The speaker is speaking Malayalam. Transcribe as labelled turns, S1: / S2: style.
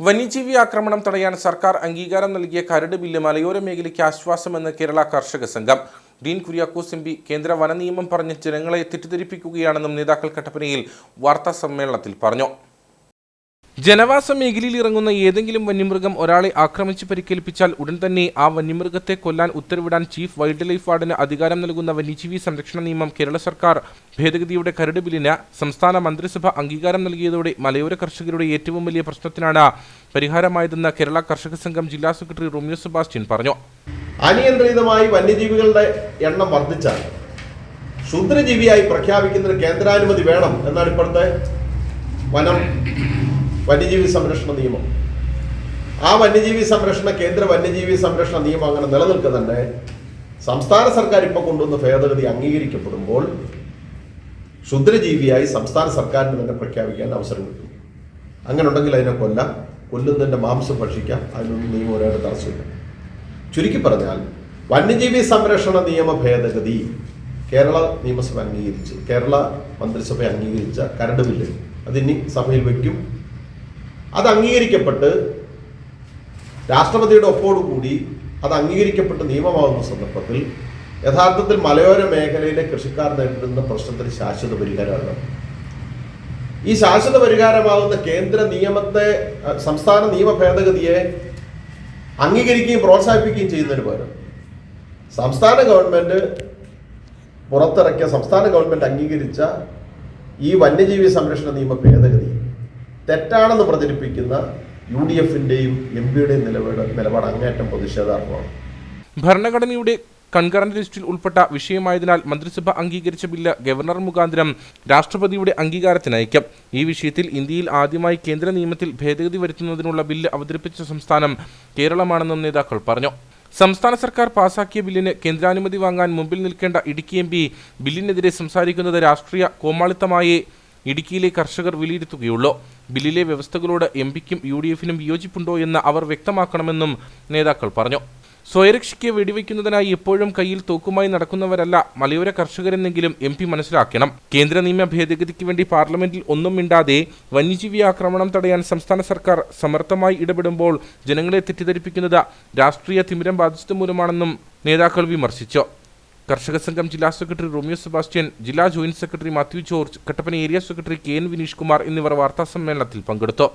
S1: വന്യജീവി ആക്രമണം തടയാൻ സർക്കാർ അംഗീകാരം നൽകിയ കരട് ബില്ല് മലയോര മേഖലയ്ക്ക് ആശ്വാസമെന്ന് കേരള കർഷക സംഘം. ഡീൻ കുര്യാക്കോസ് എം പി കേന്ദ്ര വനനിയമം പറഞ്ഞ് ജനങ്ങളെ തെറ്റിദ്ധരിപ്പിക്കുകയാണെന്നും നേതാക്കൾ കട്ടപ്പനയിൽ വാർത്താ സമ്മേളനത്തിൽ പറഞ്ഞു. ജനവാസ മേഖലയിൽ ഇറങ്ങുന്ന ഏതെങ്കിലും വന്യമൃഗം ഒരാളെ ആക്രമിച്ച് പരിക്കേൽപ്പിച്ചാൽ ഉടൻ തന്നെ ആ വന്യമൃഗത്തെ കൊല്ലാൻ ഉത്തരവിടാൻ ചീഫ് വൈൽഡ് ലൈഫ് വാർഡിന് അധികാരം നൽകുന്ന വന്യജീവി സംരക്ഷണ നിയമം കേരള സർക്കാർ ഭേദഗതിയുടെ കരട് ബില്ലിന് സംസ്ഥാന മന്ത്രിസഭ അംഗീകാരം നൽകിയതോടെ മലയോര കർഷകരുടെ ഏറ്റവും വലിയ പ്രശ്നത്തിനാണ് പരിഹാരമായതെന്ന് കേരള കർഷക സംഘം ജില്ലാ സെക്രട്ടറി റോമിയോ സെബാസ്റ്റ്യൻ പറഞ്ഞു.
S2: അനിയന്ത്രിതമായി വന്യജീവികളുടെ എണ്ണം വർദ്ധിച്ചാൽ ക്ഷുദ്രജീവിയായി പ്രഖ്യാപിക്കുന്നതിന് കേന്ദ്രാനുമതി വേണം എന്നാണ് ഇപ്പോഴത്തെ വനം വന്യജീവി സംരക്ഷണ നിയമം. ആ വന്യജീവി സംരക്ഷണ കേന്ദ്ര വന്യജീവി സംരക്ഷണ നിയമം അങ്ങനെ നിലനിൽക്കുന്നുണ്ട്. സംസ്ഥാന സർക്കാർ ഇപ്പോൾ കൊണ്ടുവന്ന ഭേദഗതി അംഗീകരിക്കപ്പെടുമ്പോൾ ക്ഷുദ്രജീവിയായി സംസ്ഥാന സർക്കാരിന് തന്നെ പ്രഖ്യാപിക്കാൻ അവസരം കിട്ടും. അങ്ങനെ ഉണ്ടെങ്കിൽ അതിനെ കൊല്ല. കൊല്ലുന്നതിന്റെ മാംസം ഭക്ഷിക്കാം. അതിനൊന്നും നിയമം ഒരാളുടെ തടസ്സമില്ല. ചുരുക്കി പറഞ്ഞാൽ വന്യജീവി സംരക്ഷണ നിയമ ഭേദഗതി കേരള നിയമസഭ അംഗീകരിച്ച്. കേരള മന്ത്രിസഭ അംഗീകരിച്ച കരട് ബില്ല്. അതിനി സഭയിൽ വയ്ക്കും. അത് അംഗീകരിക്കപ്പെട്ട് രാഷ്ട്രപതിയുടെ ഒപ്പോടുകൂടി അത് അംഗീകരിക്കപ്പെട്ട് നിയമമാകുന്ന സന്ദർഭത്തിൽ യഥാർത്ഥത്തിൽ മലയോര മേഖലയിലെ കൃഷിക്കാർ നേരിടുന്ന പ്രശ്നത്തിന് ശാശ്വത പരിഹാരമാണ്. ഈ ശാശ്വത പരിഹാരമാകുന്ന കേന്ദ്ര നിയമത്തെ സംസ്ഥാന നിയമ ഭേദഗതിയെ അംഗീകരിക്കുകയും പ്രോത്സാഹിപ്പിക്കുകയും ചെയ്യുന്നതിന് പകരം സംസ്ഥാന ഗവൺമെന്റ് പുറത്തിറക്കിയ സംസ്ഥാന ഗവൺമെന്റ് അംഗീകരിച്ച ഈ വന്യജീവി സംരക്ഷണ നിയമ ഭേദഗതി തെറ്റാണെന്ന് പ്രചരിപ്പിക്കുന്ന യു ഡി എഫിന്റെയും എം പിയുടെയും നിലപാട് നിലപാട് അങ്ങേറ്റം പ്രതിഷേധാർഹമാണ്.
S1: ഭരണഘടനയുടെ കൺകറന്റ് ലിസ്റ്റിൽ ഉൾപ്പെട്ട വിഷയമായതിനാൽ മന്ത്രിസഭ അംഗീകരിച്ച ബില്ല് ഗവർണർ മുഖാന്തരം രാഷ്ട്രപതിയുടെ അംഗീകാരത്തിനയക്കും ഈ വിഷയത്തിൽ ഇന്ത്യയിൽ ആദ്യമായി കേന്ദ്ര നിയമത്തിൽ ഭേദഗതി വരുത്തുന്നതിനുള്ള ബില്ല് അവതരിപ്പിച്ച സംസ്ഥാനം കേരളമാണെന്നും നേതാക്കൾ പറഞ്ഞു. സംസ്ഥാന സർക്കാർ പാസാക്കിയ ബില്ലിന് കേന്ദ്രാനുമതി വാങ്ങാൻ മുമ്പിൽ നിൽക്കേണ്ട ഇടുക്കി എം ബില്ലിനെതിരെ സംസാരിക്കുന്നത് രാഷ്ട്രീയ കോമാളിത്തമായേ ഇടുക്കിയിലെ കർഷകർ വിലയിരുത്തുകയുള്ളൂ. ബില്ലിലെ വ്യവസ്ഥകളോട് എം പിക്കും യു ഡി എഫിനും വിയോജിപ്പുണ്ടോ എന്ന് അവർ വ്യക്തമാക്കണമെന്നും നേതാക്കൾ പറഞ്ഞു. സ്വയരക്ഷയ്ക്ക് വെടിവെക്കുന്നതിനായി എപ്പോഴും കയ്യിൽ തോക്കുമായി നടക്കുന്നവരല്ല മലയോര കർഷകരെന്നെങ്കിലും എം പി മനസ്സിലാക്കണം. കേന്ദ്ര നിയമ ഭേദഗതിക്ക് വേണ്ടി പാർലമെന്റിൽ ഒന്നും മിണ്ടാതെ വന്യജീവി ആക്രമണം തടയാൻ സംസ്ഥാന സർക്കാർ സമർത്ഥമായി ഇടപെടുമ്പോൾ ജനങ്ങളെ തെറ്റിദ്ധരിപ്പിക്കുന്നത് രാഷ്ട്രീയ തിമിരം ബാധിച്ചത് മൂലമാണെന്നും നേതാക്കൾ വിമർശിച്ചു. കർഷക സംഘം ജില്ലാ സെക്രട്ടറി റോമിയോ സെബാസ്റ്റ്യൻ ജില്ലാ joint secretary Mathew George Kattappana area secretary K N Vineesh Kumar എന്നിവർ വാർത്താ സമ്മേളനത്തിൽ പങ്കെടുത്തു.